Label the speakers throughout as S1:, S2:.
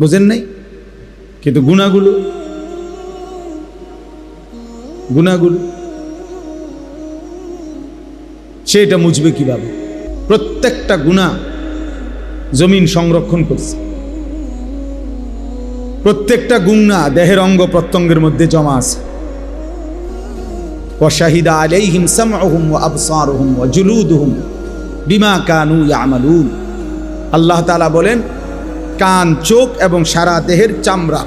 S1: বোঝেন নাই? কিন্তু গুণাগুলো গুণাগুলো সে এটা মুজবে কীভাবে? প্রত্যেকটা গুণা জমিন সংরক্ষণ করছে। প্রত্যেকটা গুণা দেহের অঙ্গ প্রত্যঙ্গের মধ্যে জমা আছে। বিমা কানু আল্লাহ তাআলা বলেন কান, চোখ এবং সারা দেহের চামড়া।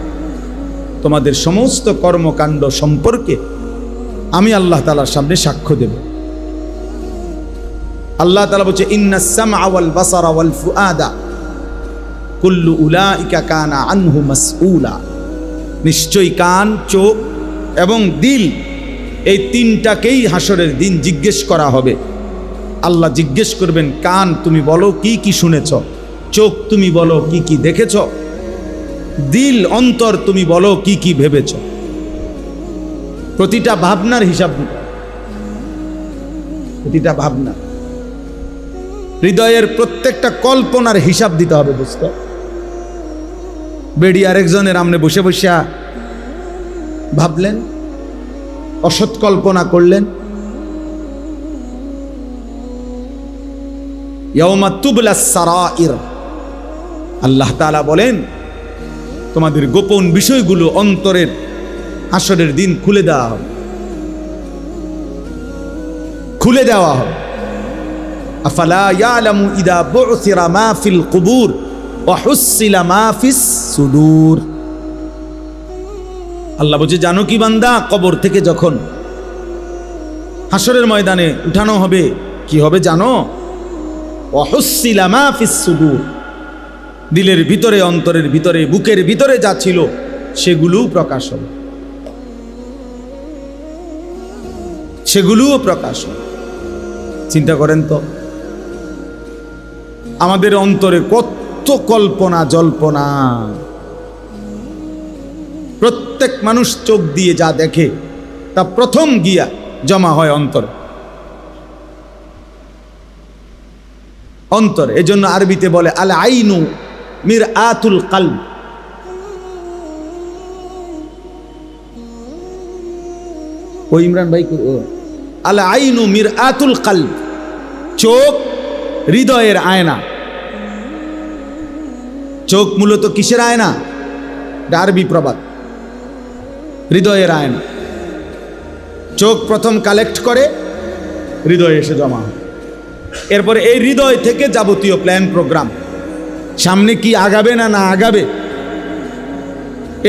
S1: তোমাদের সমস্ত কর্মকাণ্ড সম্পর্কে আমি আল্লাহ তালার সামনে সাক্ষ্য দেব। আল্লাহ তালা বলছে ইন্নাস সামআ ওয়াল বাসারা ওয়াল ফুআদা। কুল্লু উলাইকা কানা আনহু মাসউলা। নিশ্চয়ই কান, চোখ এবং দিল এই তিনটাকেই হাসরের দিন জিজ্ঞেস করা হবে। আল্লাহ জিজ্ঞেস করবেন, কান, তুমি বলো কি কি শুনেছ? চোখ তুমি বলো কি কি দেখেছ? দিল, অন্তর তুমি বলো কি কি ভেবেছ? প্রতিটা ভাবনার হিসাব প্রতিটা ভাবনা। হৃদয়ের প্রত্যেকটা কল্পনার হিসাব দিতে হবে, বুঝতে? বেড়ি আরেকজনের আমনে বসে বসে ভাবলেন, অসৎ কল্পনা করলেন। ইয়াউমা তুবলা সারাইর। আল্লাহ তাআলা বলেন, তোমাদের গোপন বিষয়গুলো অন্তরের আসরের দিন খুলে দেওয়া হবে। খুলে দেওয়া হবে। আফালা ইয়ালামু ইদা বুসিরা মা ফিল কুবুর ওয়া হুসিলা মা আল্লাহ বলছে, জানো কি বান্দা, কবর থেকে যখন হাসরের ময়দানে উঠানো হবে, কি হবে জানো? অহস্যিলা মা ফিস সুদূর। দিলের ভিতরে, অন্তরের ভিতরে, বুকের ভিতরে যা ছিল, সেগুলোও প্রকাশ হবে সেগুলোও প্রকাশ চিন্তা করেন তো, আমাদের অন্তরে কত কল্পনা, জল্পনা। প্রত্যেক মানুষ চোখ দিয়ে যা দেখে, তা প্রথম গিয়া জমা হয় অন্তর। অন্তর, এজন্য আরবিতে বলে আল আইনু মির আতুল কাল ও ইমরান ভাই। আল আইনু মির আতুল কাল চোখ হৃদয়ের আয়না। চোখ মূলত কিসের আয়না? আরবি প্রবাদ। হৃদয়ের আয়না। চোখ প্রথম কালেক্ট করে হৃদয়ে এসে জমা এরপরে এই হৃদয় থেকে যাবতীয় প্ল্যান, প্রোগ্রাম। সামনে কি আগাবে না না আগাবে?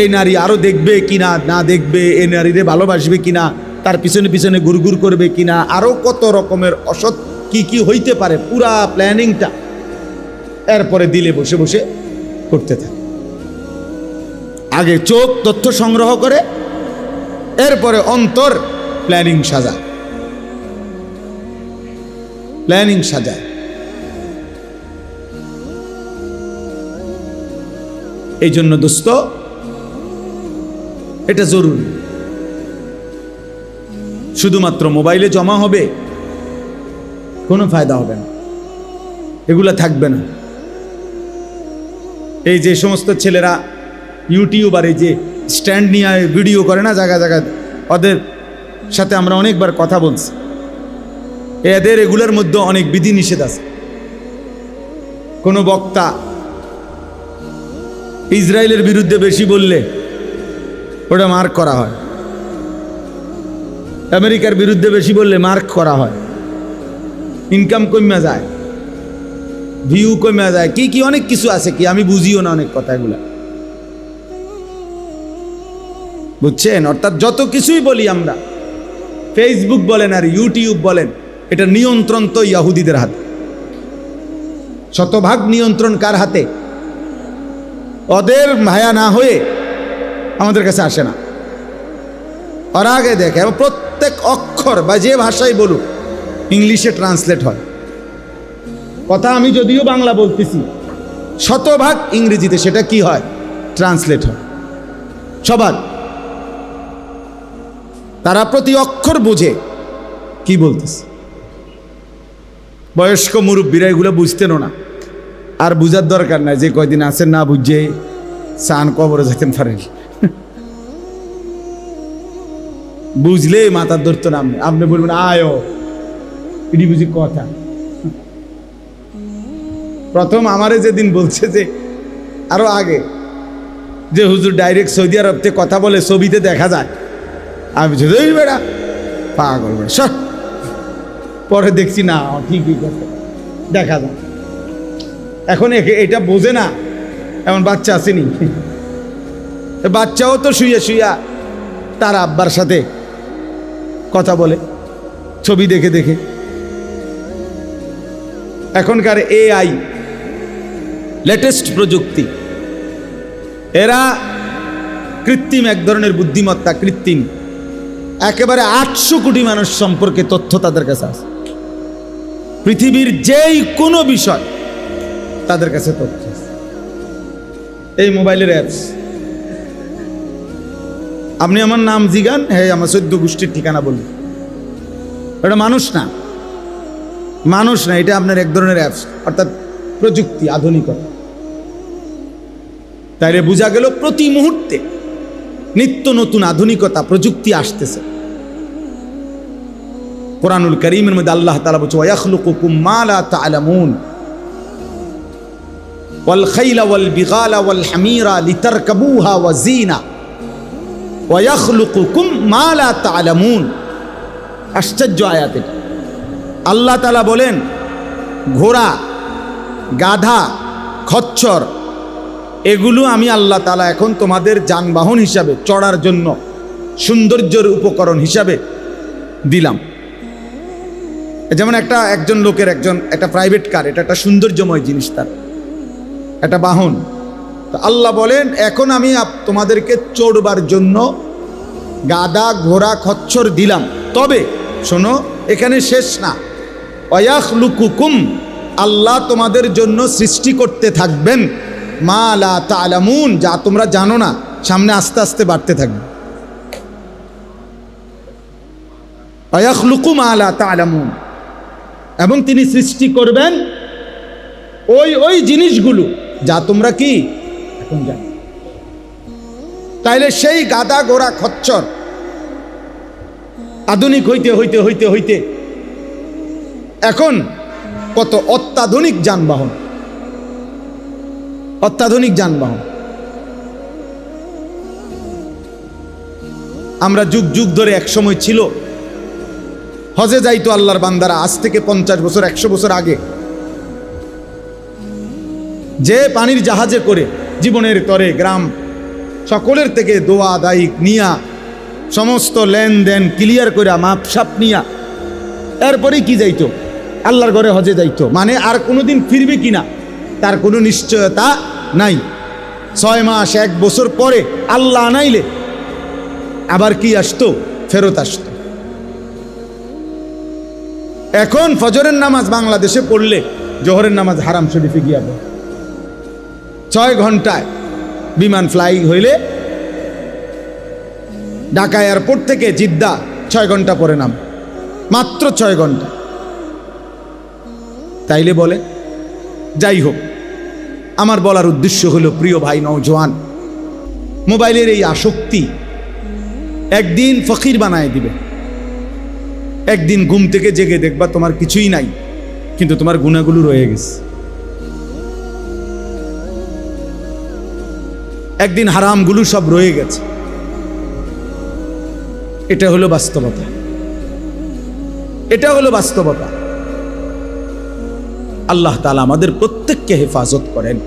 S1: এই নারী আরও দেখবে কিনা, না দেখবে? এই নারীরে ভালোবাসবে কিনা? তার পিছনে পিছনে গুড়গুড় করবে কিনা? আরও কত রকমের অসৎ কি কি হইতে পারে? পুরা প্ল্যানিংটা এরপরে দিলে বসে বসে করতে থাকে। আগে চোখ তথ্য সংগ্রহ করে, এরপরে অন্তর প্ল্যানিং সাজা। প্ল্যানিং সাজায়। এই জন্য দোস্ত, এটা জরুরি। শুধুমাত্র মোবাইলে জমা হবে, কোনো ফায়দা হবে না। এগুলা থাকবে না। এই যে সমস্ত ছেলেরা ইউটিউবার, এই যে স্ট্যান্ড নিয়ে ভিডিও করে না জায়গা জায়গায়, ওদের সাথে আমরা অনেকবার কথা বলছি। এদের এগুলোর মধ্যে অনেক বিধি নিষেধ আছে। কোনো বক্তা ইসরায়েলের বিরুদ্ধে বেশি বললে ওটা মার্ক করা হয়। আমেরিকার বিরুদ্ধে বেশি বললে মার্ক করা হয়। ইনকাম কমে যায়, ভিউ কমে যায়। কি কি অনেক কিছু আছে কি? আমি বুঝিও না অনেক কথাগুলা। বুঝছেন? অর্থাৎ যত কিছুই বলি আমরা ফেসবুক বলেন আর ইউটিউব বলেন, এটা নিয়ন্ত্রণ তো ইয়াহুদিদের হাতে। শতভাগ নিয়ন্ত্রণ কার হাতে? ওদের মায়া না হয়ে আমাদের কাছে আসে না। ওরা আগে দেখে এবং প্রত্যেক অক্ষর বা যে ভাষাই বলুক, ইংলিশে ট্রান্সলেট হয়। কথা আমি যদিও বাংলা বলতেছি, শতভাগ ইংরেজিতে সেটা কি হয়? ট্রান্সলেট হয়। সবার। তারা প্রতি অক্ষর বোঝে কি বলতেছে। বয়স্ক মুরব্বীরা এগুলো বুঝতেনও না। আর বুঝার দরকার নাই যে কয়দিন আছেন না বুঝে সান কবরে যেতেন পারেন। বুঝলে মাথার ধরতো না আপনি। আপনি বলবেন, আয়ো এটি বুঝি কথা। প্রথম আমারে যেদিন বলছে যে, আরও আগে, যে হুজুর ডাইরেক্ট সৌদি আরব থেকে কথা বলে ছবিতে দেখা যায়। আমি "এই বেড়া, পাগল বেড়া, সর। পরে দেখছি, না, ঠিকই কথা। দেখা যায়। এখন এটা বোঝে না। এমন বাচ্চা আসেনি। বাচ্চাও তো শুয়ে শুয়া তার আব্বার সাথে কথা বলে, ছবি দেখে দেখে। এখনকার এআই লেটেস্ট প্রযুক্তি। এরা কৃত্রিম এক ধরনের বুদ্ধিমত্তা, কৃত্রিম। একেবারে আটশো কোটি মানুষ সম্পর্কে তথ্য তাদের কাছে আছে। পৃথিবীর যেই কোনো বিষয় তাদের কাছে তথ্য। এই মোবাইলের অ্যাপস আপনি আমার নাম জিগান হ্যাঁ আমার সদ্য গোষ্ঠীর ঠিকানা বলুন। এটা মানুষ না। মানুষ না, এটা আপনার এক ধরনের অ্যাপস অর্থাৎ প্রযুক্তি, আধুনিকতা। তাইলে বোঝা গেল প্রতি মুহূর্তে নিত্য নতুন আধুনিকতা, প্রযুক্তি আসতেছে। কোরআনুল করিমের মধ্যে আল্লাহ তালা বলছে ওয়াল খাইলা ওয়াল বিগালা ওয়াল হামিরা লিতারকাবুহা ওয়া জিনা ওয়াখলুকুকুম মা লা তা'লামুন। আশ্চর্য আয়াত আল্লাহ তালা বলেন, ঘোড়া, গাধা, খচ্চর, এগুলো আমি আল্লাহ তালা এখন তোমাদের যানবাহন হিসাবে, চড়ার জন্য, সৌন্দর্যের উপকরণ হিসাবে দিলাম। যেমন একটা একজন লোকের একজন, একটা প্রাইভেট কার এটা একটা সৌন্দর্যময় জিনিস তার। একটা বাহন। আল্লাহ বলেন, এখন আমি তোমাদেরকে চড়বার জন্য গাদা, ঘোড়া, খচ্ছর দিলাম। তবে শোনো, এখানে শেষ না। অয়াখ লুকুকুম আল্লাহ তোমাদের জন্য সৃষ্টি করতে থাকবেন। মা লা তালামুন, যা তোমরা জানো না, সামনে আস্তে আস্তে বাড়তে থাকবে। অয়াখ লুকু মা লা তালামুন, এবং তিনি সৃষ্টি করবেন ওই ওই জিনিসগুলো। যা তোমরা কি? এখন জানো তাইলে সেই গাদা গোড়া খচ্চর। আধুনিক হইতে হইতে হইতে হইতে। এখন কত অত্যাধুনিক যানবাহন। অত্যাধুনিক যানবাহন। আমরা যুগ যুগ ধরে এক সময় ছিল। হজে যাইতো আল্লাহর বান্দারা, আজ থেকে পঞ্চাশ বছর, একশো বছর আগে। যে পানির জাহাজে করে জীবনের তরে গ্রাম সকলের থেকে দোয়া দায়িক নিয়া সমস্ত লেনদেন ক্লিয়ার করে মাপসাপ নিয়া। এরপরে কি যাইতো? আল্লাহর ঘরে হজে যাইতো। মানে আর কোনোদিন ফিরবে কিনা? তার কোনো নিশ্চয়তা নাই। ছয় মাস, এক বছর পরে আল্লাহ আনাইলে আবার কি আসতো? ফেরত আসতো। এখন ফজরের নামাজ বাংলাদেশে পড়লে জোহরের নামাজ হারাম শরীফে গিয়া পড়ে। ছয় ঘন্টায় বিমান ফ্লাই হইলে ঢাকা এয়ারপোর্ট থেকে জিদ্দা ছয় ঘণ্টা পরে নাম। মাত্র ছয় ঘণ্টা। তাইলে বলে যাই হোক, আমার বলার উদ্দেশ্য হলো, প্রিয় ভাই নওজোয়ান, মোবাইলের এই আসক্তি একদিন ফকির বানায় দিবে। একদিন ঘুম থেকে জেগে দেখবা তোমার কিছুই নাই, কিন্তু তোমার গুণাগুলো রয়ে গেছে। একদিন হারামগুলো সব রয়ে গেছে। এটা হলো বাস্তবতা। এটা হলো বাস্তবতা। আল্লাহ তালা আমাদের প্রত্যেককে হেফাজত করেন।